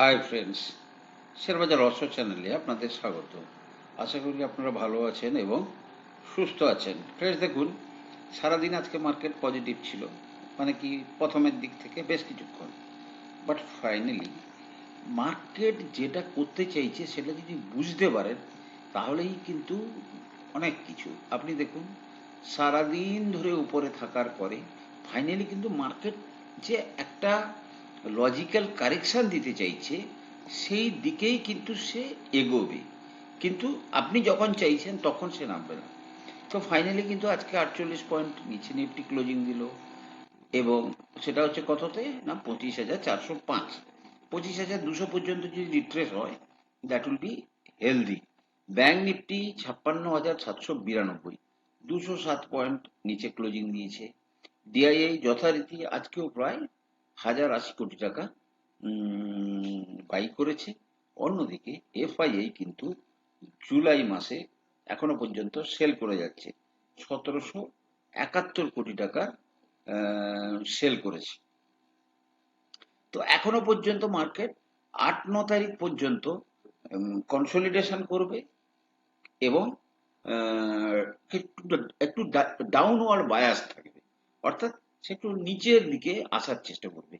Hi friends শেয়ারবাজার রহস্য চ্যানেলে আপনাদের স্বাগত। আশা করি আপনারা ভালো আছেন এবং সুস্থ আছেন। ফ্রেন্ডস দেখুন, সারাদিন আজকে মার্কেট পজিটিভ ছিল। মানে কি, প্রথমের দিক থেকে বেশ কিছুক্ষণ। বাট ফাইনালি মার্কেট যেটা করতে চাইছে সেটা যদি বুঝতে পারেন, তাহলেই কিন্তু অনেক কিছু। আপনি দেখুন, সারাদিন ধরে উপরে থাকার পরে ফাইনালি কিন্তু মার্কেট যে একটা লজিক্যাল কারেকশন দিতে চাইছে, সেই দিকেই কিন্তু সে এগোবে। কিন্তু আপনি যখন চাইছেন, তখন সে নামবে না। তো ফাইনালি কিন্তু আজকে আটচল্লিশ পয়েন্ট নিচে নিফটি ক্লোজিং দিল। এবং সেটা হচ্ছে কততে? না, পঁচিশ হাজার চারশো পাঁচ। পঁচিশ হাজার দুশো পর্যন্ত যদি রিট্রেস হয় that will be healthy bank Nifty ছাপ্পান্ন হাজার সাতশো বিরানব্বই। দুশো সাত পয়েন্ট নিচে ক্লোজিং দিয়েছে। ডিআইআই যথারীতি আজকেও প্রায় হাজার আশি কোটি টাকা বাই করেছে। অন্যদিকে এফআইআই কিন্তু জুলাই মাসে এখনও পর্যন্ত সেল করে যাচ্ছে। সতেরোশো একাত্তর কোটি টাকা সেল করেছে। তো এখনও পর্যন্ত মার্কেট আট, ন তারিখ পর্যন্ত কনসলিডেশন করবে এবং একটু ডাউনওয়ার্ড বায়াস থাকবে। অর্থাৎ সে একটু নিচের দিকে আসার চেষ্টা করবে।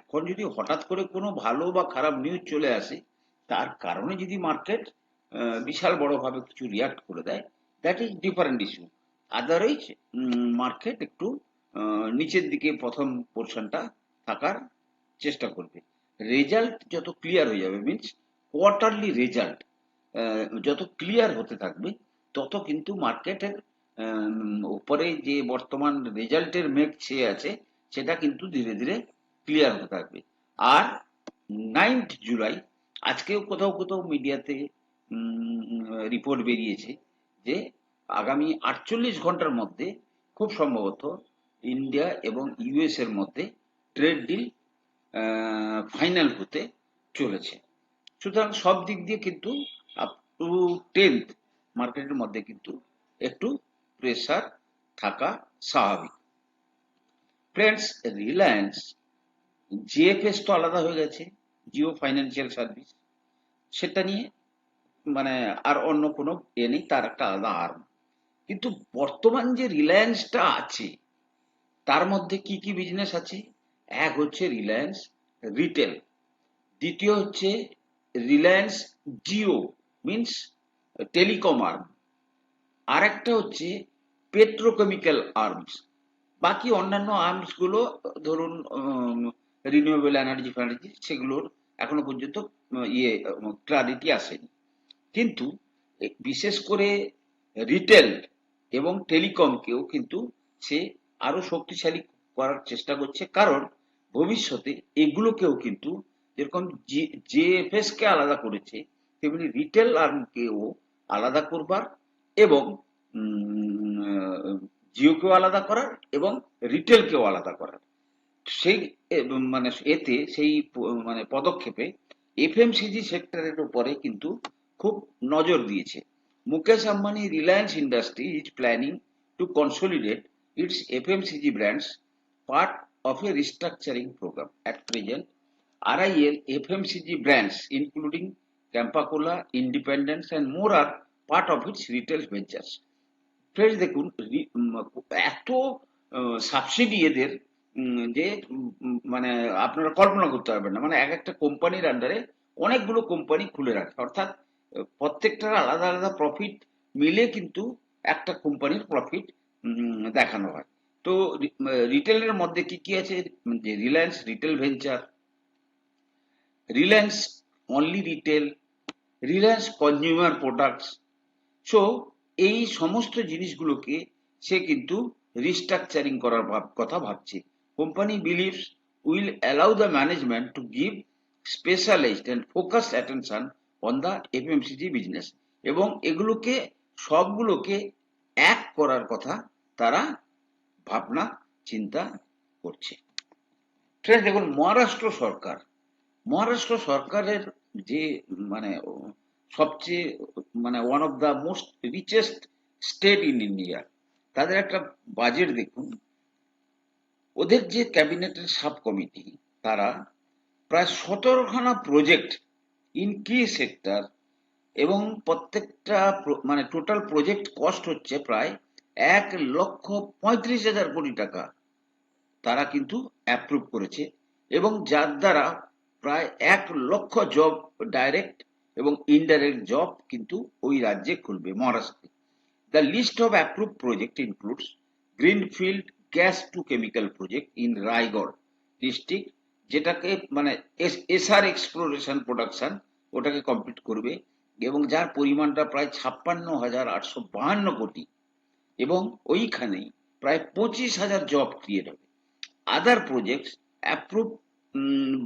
এখন যদি হঠাৎ করে কোনো ভালো বা খারাপ নিউজ চলে আসে, তার কারণে যদি মার্কেট বিশাল বড়ভাবে কিছু রিয়াক্ট করে দেয় that is different issue otherwise market একটু নিচের দিকে প্রথম পোর্শনটা থাকার চেষ্টা করবে। রেজাল্ট যত ক্লিয়ার হয়ে যাবে মিনস কোয়ার্টারলি রেজাল্ট যত ক্লিয়ার হতে থাকবে, তত কিন্তু মার্কেটের উপরে যে বর্তমান রেজাল্টের মেঘ ছেয়ে আছে, সেটা কিন্তু ধীরে ধীরে ক্লিয়ার হতে থাকবে। আর নাইন্থ জুলাই আজকেও কোথাও কোথাও মিডিয়াতে রিপোর্ট বেরিয়েছে যে আগামী আটচল্লিশ ঘণ্টার মধ্যে খুব সম্ভবত ইন্ডিয়া এবং ইউএস এর মধ্যে ট্রেড ডিল ফাইনাল হতে চলেছে। সুতরাং সব দিক দিয়ে কিন্তু আপ টু টেন্থ মার্কেটের মধ্যে কিন্তু একটু প্রেসার থাকা স্বাভাবিক। ফ্রেন্ডস রিলায়েন্স জিএফএস তো আলাদা হয়ে গেছে জিও ফাইন্যান্সিয়াল সার্ভিস সেটা নিয়ে মানে আর অন্য কোনো এ নেই, তার একটা আলাদা আর্ম কিন্তু বর্তমান যে রিলায়েন্সটা আছে, তার মধ্যে কি কি বিজনেস আছে? এক হচ্ছে রিলায়েন্স রিটেল দ্বিতীয় হচ্ছে Reliance Jio means telecom arm আর একটা হচ্ছে পেট্রোকেমিক্যাল আর্মস বাকি অন্যান্য আর্মসগুলো, ধরুন রিনিউয়েবল এনার্জি ফ্যানার্জি সেগুলোর এখনও পর্যন্ত ইয়ে ক্লারিটি আসেনি। কিন্তু বিশেষ করে রিটেল এবং টেলিকমকেও কিন্তু সে আরও শক্তিশালী করার চেষ্টা করছে। কারণ, ভবিষ্যতে এগুলোকেও কিন্তু যেরকম জেএফএস কে আলাদা করেছে, তেমনি রিটেল আর্মকেও আলাদা করবার এবং জিওকেও আলাদা করার এবং রিটেলকেও আলাদা করার সেই মানে এতে সেই মানে পদক্ষেপে এফএমসিজি সেক্টরের উপরে কিন্তু খুব নজর দিয়েছে Mukesh Ambani Reliance industry is planning to consolidate its FMCG brands part of a restructuring program. At present, RIL FMCG brands including Campa-Cola, Independence and more are part of its retail ventures. Friends দেখুন এত subsidy এদের যে মানে আপনারা কল্পনা করতে পারবেন না। মানে এক একটা কোম্পানির আন্ডারে অনেকগুলো কোম্পানি খুলে রাখে। অর্থাৎ প্রত্যেকটার আলাদা আলাদা প্রফিট মিলে কিন্তু একটা কোম্পানির প্রফিট দেখানো হয়। তো রিটেলের মধ্যে কি কি আছে? যে Reliance retail venture Reliance only retail Reliance consumer products so এই সমস্ত জিনিসগুলোকে সে কিন্তু রিস্ট্রাকচারিং করার কথা ভাবছে। Company believes will allow the management to give specialised and focus attention on the FMCG business এবং এগুলোকে, সবগুলোকে এক করার কথা তারা ভাবনা, চিন্তা করছে। ফ্রেন্ড দেখুন, মহারাষ্ট্র সরকার, মহারাষ্ট্র সরকারের যে মানে সবচেয়ে মানে one of the most richest state in India তাদের একটা বাজেট দেখুন। ওদের যে ক্যাবিনেটের সাব কমিটি তারা প্রায় সতেরোখানা প্রজেক্ট ইন কি সেক্টর এবং প্রত্যেকটা মানে টোটাল প্রজেক্ট কস্ট হচ্ছে প্রায় এক লক্ষ পঁয়ত্রিশ হাজার কোটি টাকা। তারা কিন্তু অ্যাপ্রুভ করেছে এবং যার দ্বারা প্রায় এক লক্ষ জব ডাইরেক্ট এবং ইনডাইরেক্ট জব কিন্তু ওই রাজ্যে খুলবে মহারাষ্ট্রে। The list of approve project includes greenfield gas to chemical project in Raigad district যেটাকে মানে এসআর এক্সপ্লোরেশন প্রোডাকশন ওটাকে কমপ্লিট করবে এবং যার পরিমাণটা প্রায় ছাপ্পান্ন হাজার আটশো বাহান্ন কোটি এবং ওইখানেই প্রায় পঁচিশ হাজার জব ক্রিয়েট হবে। Other projects approve mm,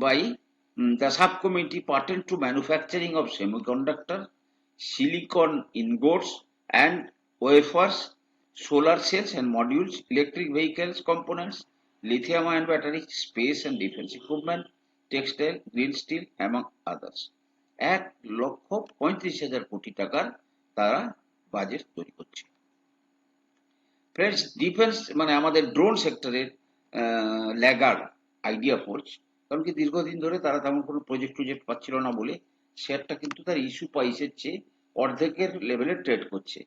the subcommittee pertain to manufacturing of semiconductor, silicon ingots and wafers, solar cells and modules, electric vehicles components, lithium ion batteries, space and defense equipment, textile, green steel, among others. এক লক্ষ পঁয়ত্রিশ হাজার কোটি টাকার তারা budget তৈরি করছে friends defence মানে আমাদের ড্রোন সেক্টরের ল্যাগার আইডিয়া ফোর্স কারণ কি দীর্ঘদিন ধরে তারা তেমন কোনো প্রজেক্ট টুজেক্ট পাচ্ছিল না বলে শেয়ারটা কিন্তু তার ইস্যু প্রাইসের চেয়ে অর্ধেকের লেভেলে ট্রেড করছে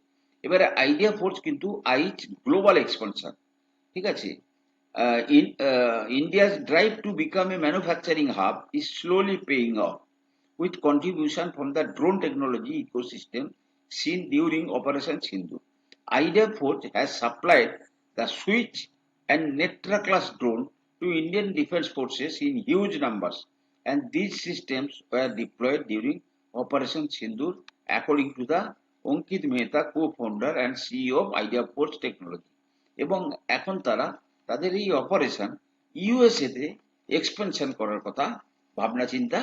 এবারে আইডিয়া ফোর্স কিন্তু আইচ গ্লোবাল এক্সপানশন ঠিক আছে India's drive to become a manufacturing hub is slowly paying off with contribution from the drone technology ecosystem seen during Operation Sindhu. Idea Forge has supplied the Switch and Netra class drone to Indian Defense Forces in huge numbers, and these systems were deployed during Operation Sindur, according to the Ankit Mehta co-founder and CEO of Idea Forge Technology. এবং এখন তারা তাদের এই operation USA তে expansion করার কথা ভাবনা চিন্তা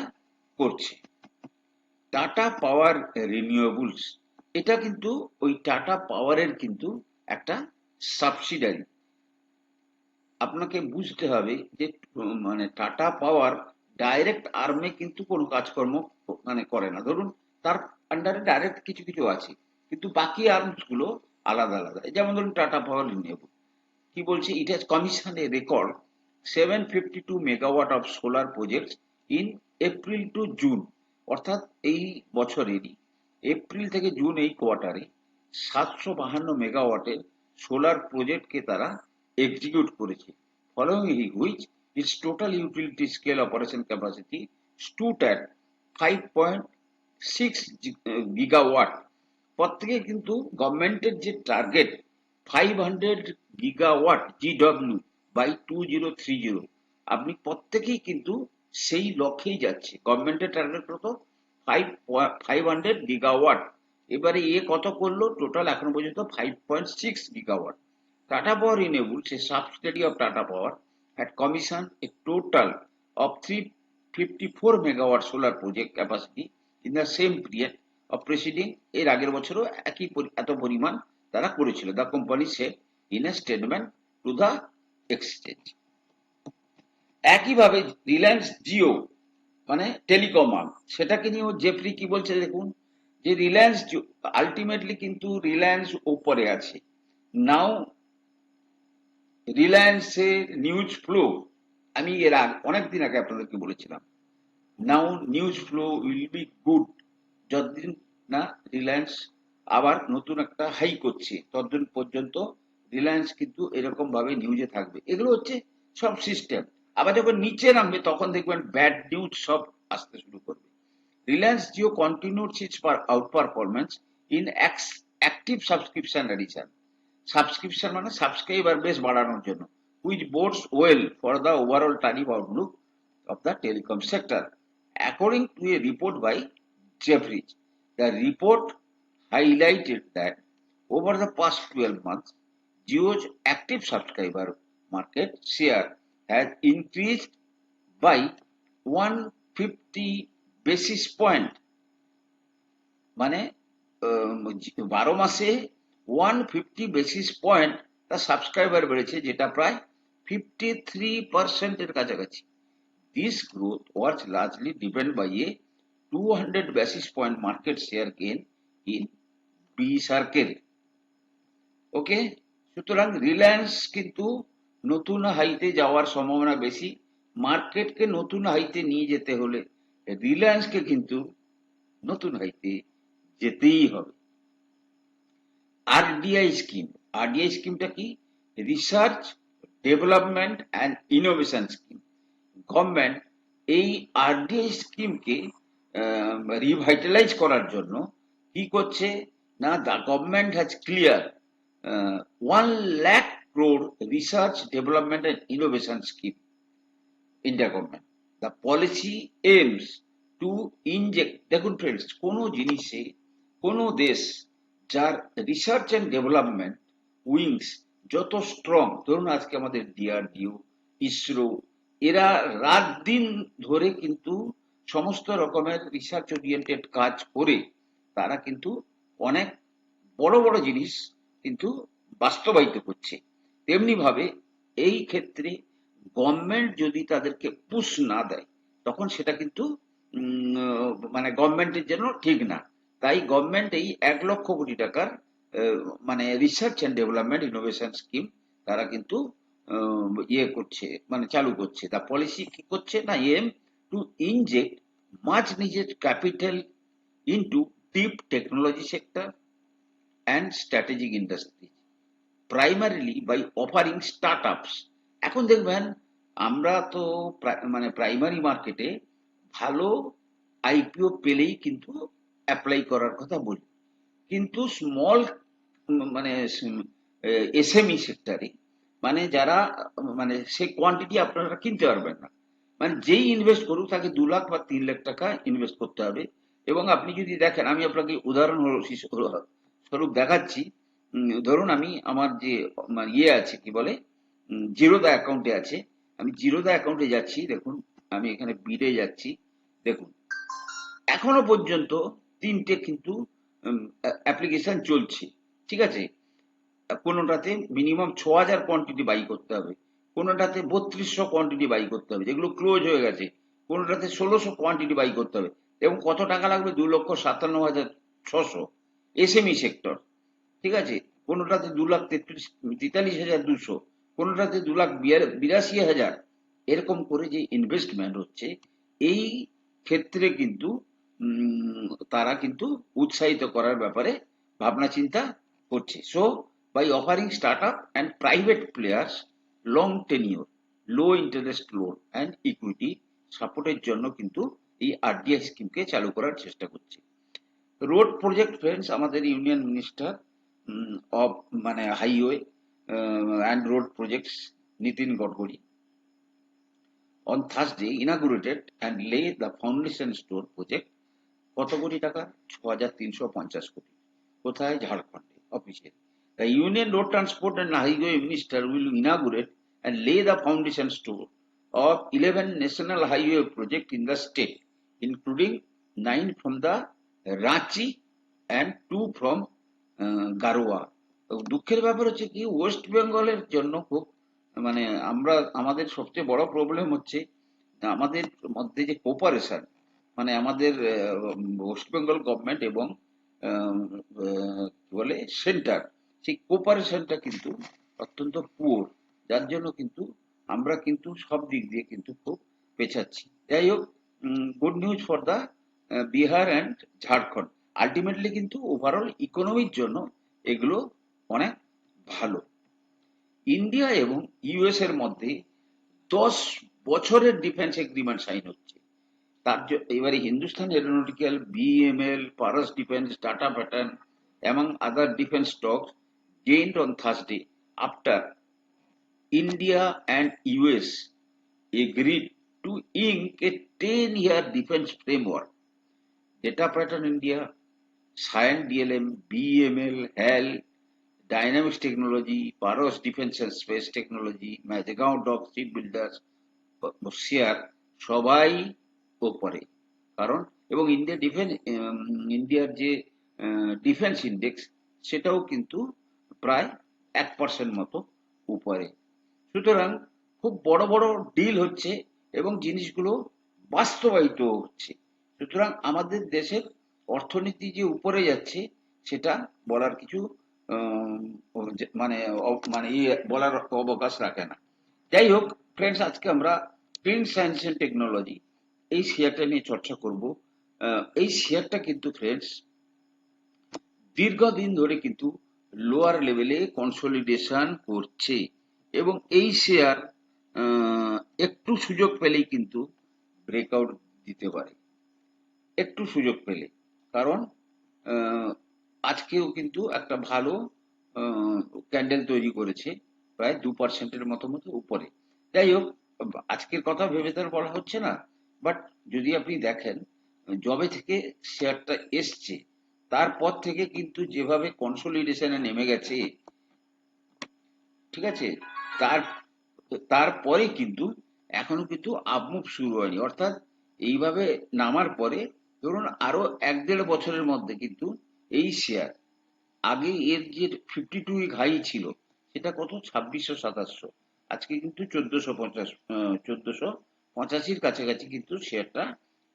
করছে টাটা পাওয়ার রিনিউয়েবলস এটা কিন্তু ওই টাটা পাওয়ারের কিন্তু একটা সাবসিডারি আপনাকে বুঝতে হবে যে মানে টাটা পাওয়ার ডাইরেক্ট আর্মে কিন্তু কোনো কাজকর্ম মানে করে না। ধরুন, তার আন্ডারে ডাইরেক্ট কিছু কিছু আছে, কিন্তু বাকি আর্মসগুলো আলাদা। আলাদা যেমন ধরুন, টাটা পাওয়ার রিনিউয়েবল কি বলছে? It has commission a record seven fifty two megawatt of solar project in April to June অর্থাৎ এই বছরেরই এপ্রিল থেকে জুন এই কোয়ার্টারে সাতশো বাহান্ন মেগাওয়াটের সোলার প্রজেক্টকে তারা এক্সিকিউট করেছে। Following which its total utility scale operation capacity stood at five point six gigawatt প্রত্যেকে কিন্তু গভর্নমেন্টের যে target five hundred gigawatt GW by two zero three zero আপনি প্রত্যেকেই কিন্তু সেই লক্ষ্যেই যাচ্ছে। গভর্নমেন্টের টার্গেট কত? ফাইভ ফাইভ হান্ড্রেড গিগাওয়াট এবারে এ কত করল? টোটাল এখনও পর্যন্ত five point six gigawatt Tata power enables a subsidiary of Tata power had commissioned a total of 354 megawatt solar project capacity in the same period of preceding এর আগের বছরও একই এত পরিমাণ তারা করেছিল। The company set in a statement to the exchange একইভাবে রিলায়েন্স জিও মানে টেলিকম আর্ম সেটাকে নিয়েও জেফরি কি বলছে দেখুন? যে রিলায়েন্স আলটিমেটলি কিন্তু রিলায়েন্স ওপরে আছে। নাও রিলায়েন্সের নিউজ ফ্লো আমি এর আগে অনেকদিন আগে আপনাদেরকে বলেছিলাম now news flow will be good যতদিন না রিলায়েন্স আবার নতুন একটা হাই করছে, ততদিন পর্যন্ত রিলায়েন্স কিন্তু এরকম ভাবে নিউজে থাকবে। এগুলো হচ্ছে সব সিস্টেম আবার যখন নিচে নামবে, তখন দেখবেন ব্যাড নিউজ সব আসতে শুরু করবে। Reliance Jio continued its outperformance in active subscription addition subscription মানে সাবস্ক্রাইবার বেস বাড়ানোর জন্য which bodes well for the overall tariff outlook of the telecom sector. According to a report by Jeffries, the report highlighted that over the past 12 months, Jio's active subscriber market share has increased by 150 basis point মানে আহ, বারো মাসে one fifty basis point তার subscriber বেড়েছে, যেটা প্রায় fifty three পার্সেন্টের কাছাকাছি। This growth was largely depend by a two hundred basis point market share gain in B circle okay সুতরাং রিলায়েন্স কিন্তু নতুন হাইতে যাওয়ার সম্ভাবনা বেশি। মার্কেটকে নতুন হাইতে নিয়ে যেতে হলে রিলায়েন্সকে কিন্তু নতুন হাইতে যেতেই হবে। আরডিআই স্কিম আরডিআই স্কিমটা কি? Research development and innovation scheme government এই আরডিআই স্কিমকে রিভাইটালাইজ করার জন্য কি করছে? না the government has clear one lakh crore research development and innovation scheme India government the policy aims to inject দেখুন ফ্রেন্ডস কোনো জিনিসে, কোনো দেশ যার রিসার্চ অ্যান্ড ডেভেলপমেন্ট উইংস যত স্ট্রং ধরুন আজকে আমাদের ডিআরডিও ইসরো এরা রাত দিন ধরে কিন্তু সমস্ত রকমের রিসার্চ ওরিয়েন্টেড কাজ করে, তারা কিন্তু অনেক বড় বড় জিনিস কিন্তু বাস্তবায়িত করছে। তেমনিভাবে এই ক্ষেত্রে গভর্নমেন্ট যদি তাদেরকে পুশ না দেয়, তখন সেটা কিন্তু মানে গভর্নমেন্টের জন্য ঠিক না। তাই গভর্নমেন্ট এই এক লক্ষ কোটি টাকার মানে research and development innovation scheme তারা কিন্তু ইয়ে করছে মানে চালু করছে। তা পলিসি কি করছে না? এম টু ইনজেক্ট মাছ নিজের capital into deep technology sector and strategic industry primarily by offering startups এখন দেখবেন, আমরা তো মানে প্রাইমারি মার্কেটে ভালো আইপিও পেলেই কিন্তু অ্যাপ্লাই করার কথা বলি। কিন্তু স্মল মানে এসএমই সেক্টরে মানে যারা মানে সেই কোয়ান্টিটি আপনারা কিনতে পারবেন না। মানে যেই ইনভেস্ট করুক, তাকে দু লাখ বা তিন লাখ টাকা ইনভেস্ট করতে হবে। এবং আপনি যদি দেখেন, আমি আপনাকে উদাহরণ স্বরূপ দেখাচ্ছি। ধরুন আমি আমার যে ইয়ে আছে, কি বলে? জিরোদা অ্যাকাউন্টে আছে। আমি জিরোদা অ্যাকাউন্টে যাচ্ছি, দেখুন, আমি এখানে বিডে যাচ্ছি, দেখুন। এখনও পর্যন্ত তিনটে কিন্তু অ্যাপ্লিকেশন চলছে। ঠিক আছে? কোনোটাতে মিনিমাম ছ হাজার কোয়ান্টিটি বাই করতে হবে। কোনোটাতে বত্রিশশো কোয়ান্টিটি বাই করতে হবে। যেগুলো ক্লোজ হয়ে গেছে, কোনোটাতে ষোলোশো কোয়ান্টিটি বাই করতে হবে। এবং কত টাকা লাগবে? দু লক্ষ সাতান্ন হাজার ছশো। এসএমই সেক্টর ঠিক আছে? কোনোটাতে দু লাখ তেত্রিশ, তেতাল্লিশ হাজার দুশো। কোনোটাতে দু লাখ বিরাশি হাজার। এরকম করে যে ইনভেস্টমেন্ট হচ্ছে, এই ক্ষেত্রে কিন্তু তারা কিন্তু উৎসাহিত করার ব্যাপারে ভাবনা চিন্তা করছে। So by offering startup and private players long tenure low interest loan and equity সাপোর্টের জন্য কিন্তু এই আরডিআই স্কিমকে চালু করার চেষ্টা করছে। রোড প্রজেক্ট ফ্রেন্ডস আমাদের ইউনিয়ন মিনিস্টার অফ মানে highway and road projects Nitin Gadkari. On Thursday, inaugurated and laid the foundation stone project কত কোটি টাকা? ছ হাজার তিনশো পঞ্চাশ কোটি। কোথায়? ঝাড়খণ্ডে, অফিসে। The union road transport and highway minister will inaugurate and lay the foundation store of 11 national highway project in the state including nine from the Ranchi and two from Garhwa দুঃখের ব্যাপার হচ্ছে কি ওয়েস্ট বেঙ্গলের জন্য খুব মানে আমরা, আমাদের সবচেয়ে বড় প্রবলেম হচ্ছে, আমাদের মধ্যে যে কোপারেশন মানে আমাদের ওয়েস্ট বেঙ্গল গভর্নমেন্ট এবং বলে সেন্টার সেই কোপারেশনটা কিন্তু অত্যন্ত পুয়ার যার জন্য কিন্তু আমরা কিন্তু সব দিক দিয়ে কিন্তু খুব পেছাচ্ছি। যাই হোক good news for the Bihar and Jharkhand ultimately কিন্তু ওভারঅল ইকোনমির জন্য এগুলো অনেক ভালো। ইন্ডিয়া এবং ইউএস এর মধ্যে দশ বছরের ডিফেন্স এগ্রিমেন্ট সাইন হচ্ছে। এবারে Hindustan aeronautical BML Paras defence Tata pattern among other defense stocks gained on Thursday after India and US agreed to ink a 10-year defense framework. Data Pattern India, Cyan DLM, BML, HAL, Dynamics Technology, Paros Defense and Space Technology, Mazagon Dock Shipbuilders, share সবাই ওপরে কারণ, এবং India defence ইন্ডিয়ার যে defence index, সেটাও কিন্তু প্রায় এক পার্সেন্ট মতো উপরে। সুতরাং খুব বড় বড় ডিল হচ্ছে এবং জিনিসগুলো বাস্তবায়িত হচ্ছে। সুতরাং আমাদের দেশের অর্থনীতি যে উপরে যাচ্ছে, সেটা বলার কিছু মানে মানে ইয়ে বলার অবকাশ রাখে না। যাই হোক ফ্রেন্ডস আজকে আমরা প্রিন্ট সায়েন্স অ্যান্ড টেকনোলজি এই শেয়ারটা নিয়ে চর্চা করব। এই শেয়ারটা কিন্তু ফ্রেন্ডস দীর্ঘদিন ধরে কিন্তু লোয়ার লেভেলে কনসলিডেশন করছে এবং এই শেয়ার একটু সুযোগ পেলেই কিন্তু ব্রেকআউট দিতে পারে। একটু সুযোগ পেলে, কারণ আজকেও কিন্তু একটা ভালো ক্যান্ডেল তৈরি করেছে প্রায় দু পার্সেন্টের মতো মতো উপরে। যাই হোক, আজকের কথা ভেবে তার বলা হচ্ছে না। বাট যদি আপনি দেখেন জবে থেকে শেয়ারটা এসছে, তারপর থেকে কিন্তু যেভাবে কনসোলিডেশনে নেমে গেছে, ঠিক আছে? তার, তারপরে কিন্তু এখনও কিন্তু আপমুভ শুরু হয়নি। অর্থাৎ এইভাবে নামার পরে ধরুন আরও এক দেড় বছরের মধ্যে কিন্তু এই শেয়ার, আগে এর যে ফিফটি টু উইক হাই ছিল, সেটা কত? ছাব্বিশশো সাতাশশো, আজকে কিন্তু চোদ্দশো পঞ্চাশ চোদ্দশো পঁচাশির কাছাকাছি কিন্তু শেয়ারটা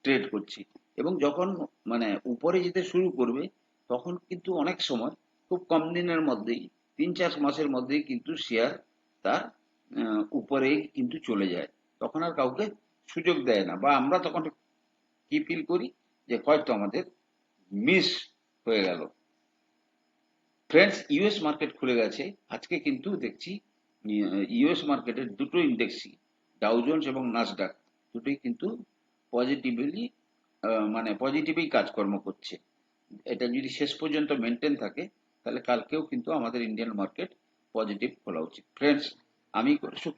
ট্রেড করছে। এবং যখন মানে উপরে যেতে শুরু করবে, তখন কিন্তু অনেক সময় খুব কম দিনের মধ্যেই তিন চার মাসের মধ্যেই কিন্তু শেয়ার তার উপরে কিন্তু চলে যায়। তখন আর কাউকে সুযোগ দেয় না। বা আমরা তখন কি ফিল করি? যে হয়তো আমাদের মিস হয়ে গেল। ফ্রেন্ডস ইউএস মার্কেট খুলে গেছে। আজকে কিন্তু দেখছি ইউএস মার্কেটের দুটো ইন্ডেক্সই ডাউজন্স এবং নাসডাক দুটোই কিন্তু পজিটিভলি মানে পজিটিভই কাজকর্ম করছে। এটা যদি শেষ পর্যন্ত মেনটেন থাকে, তাহলে কালকেও কিন্তু আমাদের ইন্ডিয়ান মার্কেট পজিটিভ খোলা উচিত। ফ্রেন্ডস আমি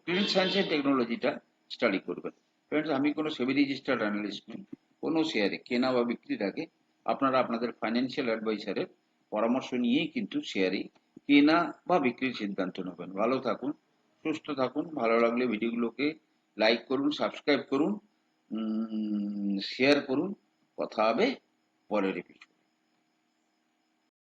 প্রিন্ট সায়েন্স এন্ড টেকনোলজিটা স্টাডি করবেন ফ্রেন্ডস আমি কোনো সেবি রেজিস্টার্ড অ্যানালিস্ট নই। কোনো শেয়ারে কেনা বা বিক্রির আগে আপনারা আপনাদের ফাইন্যান্সিয়াল অ্যাডভাইসারের পরামর্শ নিয়েই কিন্তু শেয়ারে কেনা বা বিক্রির সিদ্ধান্ত নেবেন। ভালো থাকুন, সুস্থ থাকুন, ভালো লাগলে ভিডিওগুলোকে লাইক করুন সাবস্ক্রাইব করুন শেয়ার করুন কথা হবে পরের এপিসোড